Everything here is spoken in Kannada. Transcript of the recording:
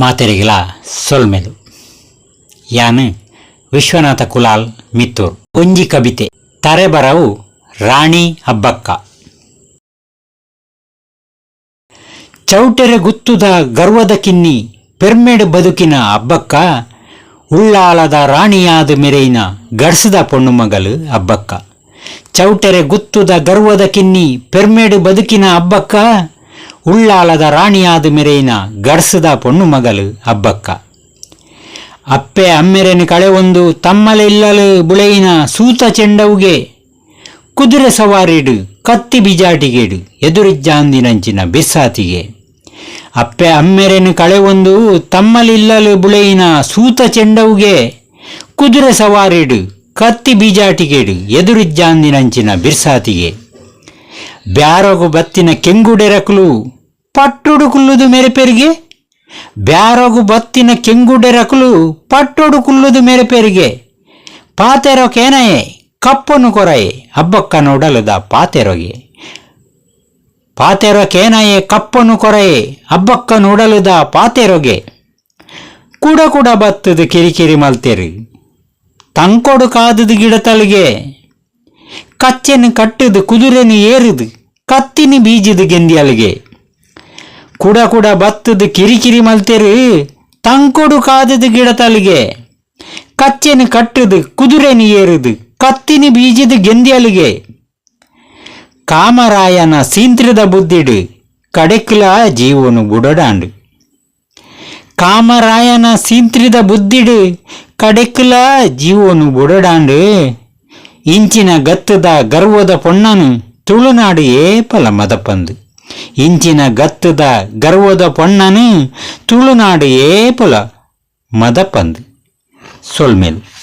ಮಾತೆರೆಗಿಲ ಸೊಲ್ಮೆದು. ಯಾನ್ ವಿಶ್ವನಾಥ ಕುಲಾಲ್ ಮಿತ್ತೂರ್. ಒಂಜಿ ಕವಿತೆ, ತರೆಬರವು ರಾಣಿ ಹಬ್ಬಕ್ಕ. ಚೌಟೆರೆ ಗುತ್ತುದ ಗರ್ವದ ಕಿನ್ನಿ, ಪೆರ್ಮೆಡ್ ಬದುಕಿನ ಹಬ್ಬಕ್ಕ. ಉಳ್ಳಾಲದ ರಾಣಿಯಾದ ಮೆರೆಯಿನ ಗಡ್ಸದ ಪೊಣ್ಣು ಮಗಲು ಹಬ್ಬಕ್ಕ. ಚೌಟೆರೆ ಗುತ್ತುದ ಗರ್ವದ ಕಿನ್ನಿ, ಪೆರ್ಮೆಡ್ ಬದುಕಿನ ಹಬ್ಬಕ್ಕ. ಉಳ್ಳಾಲದ ರಾಣಿಯಾದ ಮೆರೆಯಿನ ಗಡ್ಸದ ಪೊಣ್ಣು ಮಗಲು ಅಬ್ಬಕ್ಕ ಅಪ್ಪೆ ಅಮ್ಮೆರೆನ ಕಳೆವೊಂದು ತಮ್ಮಲಿಲ್ಲಲು ಬುಳೆಯಿನ ಸೂತ ಚೆಂಡವುಗೆ ಕುದುರೆ ಸವಾರಿಡು, ಕತ್ತಿ ಬಿಜಾಟಿಗೇಡು ಎದುರಿಜ್ಜಾಂದಿನಂಚಿನ ಬಿಸ್ಸಾತಿಗೆ ಅಪ್ಪೆ ಅಮ್ಮೆರೆನ್ ಕಳೆ ಒಂದು ತಮ್ಮಲಿಲ್ಲಲು ಬುಳೆಯಿನ ಸೂತ ಚೆಂಡವುಗೆ ಕುದುರೆ ಸವಾರಿಡು, ಕತ್ತಿ ಬೀಜಾಟಿಗೆಡು ಎದುರಿಜ್ಜಾಂದಿನಂಚಿನ ಬಿರ್ಸಾತಿಗೆ ಬ್ಯಾರಗು ಬತ್ತಿನ ಕೆಂಗುಡೆರಕಲು ಪಟ್ಟುಡು ಕುಲ್ಲುದು ಮೆರೆಪೆರಿಗೆ ಬ್ಯಾರಗು ಬತ್ತಿನ పట్టుడుకుల్లుదు ಮೆರೆಪೆರಿಗೆ ಪಾತೆರೊಕೇನಯೇ ಕಪ್ಪನು ಕೊರಯೆ? ಹಬ್ಬಕ್ಕ ನೋಡಲದ ಪಾತೆರೊಗೆ? ಪಾತೆರೊಕೇನಯೇ ಕಪ್ಪನು ಕೊರಯೆ? ಹಬ್ಬಕ್ಕ ನೋಡಲುದ ಪಾತೆರೊಗೆ? ಕೂಡ ಕೂಡ ಬತ್ತದು ಕಿರಿಕಿರಿ ಮಲ್ತೆರು. ತಂಕೊಡು ಕಾದದು ಗಿಡತಲಿಗೆ ಕಚ್ಚೆನು ಕಟ್ಟದು ಕುದುರೆನು ಏರುದು? ಕತ್ತಿನಿ ಬೀಜದು ಗೆಂದಿಯಲಿಗೆ? ಕುಡ ಕುಡ ಬತ್ತದ ಕಿರಿಕಿರಿ ಮಲ್ತೆರು. ತಂಕೊಡು ಕಾದದ ಗಿಡ ತಲಿಗೆ. ಕಚ್ಚೆನ ಕಟ್ಟದು ಕುದುರೆ ಏರುದು. ಕತ್ತಿನಿ ಬೀಜದ ಗೆಂದಿಯಲಿಗೆ. ಕಾಮರಾಯನ ಸೀಂತ್ರದ ಬುದ್ಧಿಡು. ಕಡೆಕ್ಲ ಜೀವನು ಬುಡಡಾಂಡು. ಕಾಮರಾಯನ ಸೀಂತ್ರಿದ ಬುದ್ಧಿಡು. ಕಡೆಕ್ಲ ಜೀವನು ಬುಡಡಾಂಡು. ಇಂಚಿನ ಗತ್ತದ ಗರ್ವದ ಪೊಣ್ಣನು ತುಳುನಾಡು ಏಪಲ ಮದಪಂದು ಇಂಚಿನ ಗತ್ತದ ಗರ್ವದ ಪೊಣ್ಣನು ತುಳುನಾಡು ಪುಲ ಮದಪಂದು. ಸೊಲ್ಮೇಲು.